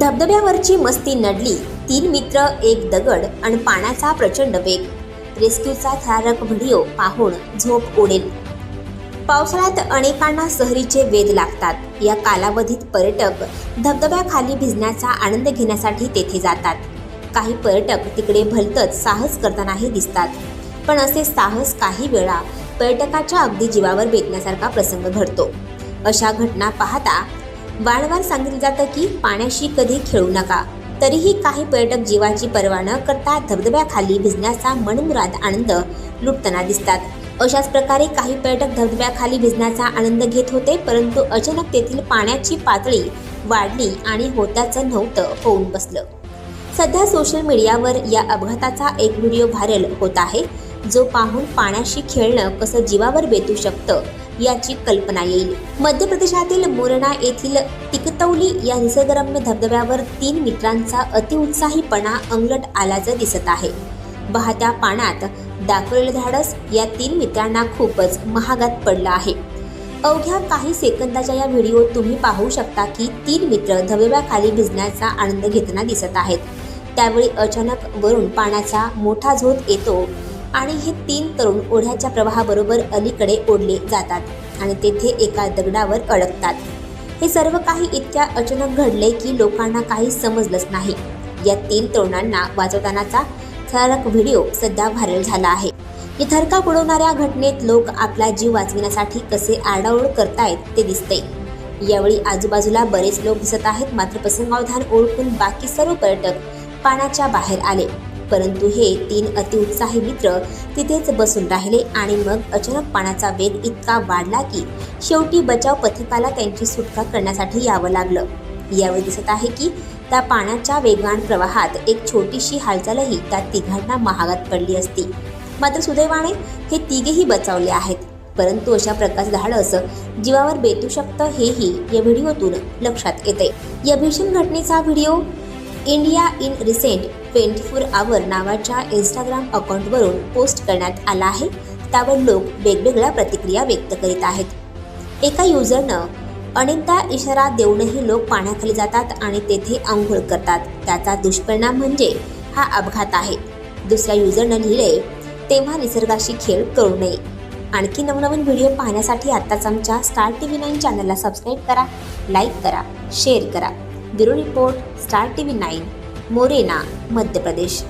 धबधब्यावरची मस्ती नडली. तीन मित्र एक दगड आणि पाण्याचा प्रचंड वेग. रेस्क्यूचा थरारक व्हिडिओ पाहून झोप उडेल. पावसाळ्यात अनेकांना सहरीचे वेध लागतात. या कालावधीत पर्यटक धबधब्याखाली भिजण्याचा आनंद घेण्यासाठी तेथे जातात. काही पर्यटक तिकडे भलतच साहस करतानाही दिसतात. पण असे साहस काही वेळा पर्यटकाच्या अगदी जीवावर बेतण्यासारखा प्रसंग घडतो. अशा घटना पाहता वारंवार सांगितलं जातं की पाण्याशी कधी खेळू नका. तरीही काही पर्यटक जीवाची पर्वा न करता धबधब्याखाली भिजण्याचा मनमुराद आनंद लुटताना दिसतात. अशाच प्रकारे काही पर्यटक धबधब्याखाली भिजण्याचा आनंद घेत होते परंतु अचानक तेथील पाण्याची पातळी वाढली आणि होत्याचं नव्हतं होऊन बसलं. सध्या सोशल मीडियावर या अपघाताचा एक व्हिडिओ व्हायरल होत आहे. जो पाहून पाण्याशी खेळणं कसं जीवावर बेतू शकतं याची कल्पना येईल. मध्य प्रदेशातील मोरणा येथील टिकतौली या निसर्गरम्य धबधब्यावर तीन मित्रांचा अतिउत्साहीपणा अंगलट आल्याचं दिसत आहे. वाहत्या पाण्यात दाखवलेलं धाडस या तीन मित्रांना खूपच महागात पडलं आहे. अवघ्या काही सेकंदाच्या या व्हिडिओत तुम्ही पाहू शकता की तीन मित्र धबधब्याखाली भिजण्याचा आनंद घेताना दिसत आहेत. त्यावेळी अचानक वरून पाण्याचा मोठा झोत येतो आणि हे तीन तरुण ओढ्याच्या प्रवाहाबरोबर अलीकडे ओढले जातात आणि तेथे एका दगडावर अडकतात. हे सर्व काही इतक्या अचानक घडले की लोकांना काही समजलंच नाही. या तीन तरुणांना वाचवतानाचा थरारक व्हिडिओ सध्या व्हायरल झाला आहे. या थरका उडवणाऱ्या घटनेत लोक आपला जीव वाचविण्यासाठी कसे आरडाओरड करतायत ते दिसते यावेळी आजूबाजूला बरेच लोक दिसत आहेत मात्र प्रसंगावधान ओळखून बाकी सर्व पर्यटक पाण्याच्या बाहेर आले. परंतु हे तीन अतिउत्साही मित्र तिथेच बसून राहिले आणि मग अचानक पाण्याचा वेग इतका वाढला की शेवटी बचाव पथकाला त्यांची सुटका करण्यासाठी यावं लागलं. यावेळी दिसत आहे की त्या पाण्याच्या वेगवान प्रवाहात एक छोटीशी हालचालही त्या तिघांना महागात पडली असती. मात्र सुदैवाने हे तिघेही बचावले आहेत. परंतु अशा प्रकारचं धाडस जीवावर बेतू शकतं हेही या व्हिडिओतून लक्षात येते. या भीषण घटनेचा video India in recent twenty four hour नावाच्या इंस्टाग्राम अकाउंटवरून पोस्ट करण्यात आला आहे. त्यावर लोक वेगवेगळ्या प्रतिक्रिया व्यक्त करीत आहेत. एका युजरनं अनेकदा इशारा देऊनही लोक पाण्याखाली जातात आणि तेथे आंघोळ करतात. त्याचा दुष्परिणाम म्हणजे हा अपघात आहे. दुसऱ्या युजरनं लिहिले तेव्हा निसर्गाशी खेळ करू नये. आणखी नवनवीन व्हिडिओ पाहण्यासाठी आत्ताच आमच्या स्टार टी व्ही नाईन चॅनलला सबस्क्राईब करा लाईक करा शेअर करा. Bureau report star T V nine Morena Madhya Pradesh.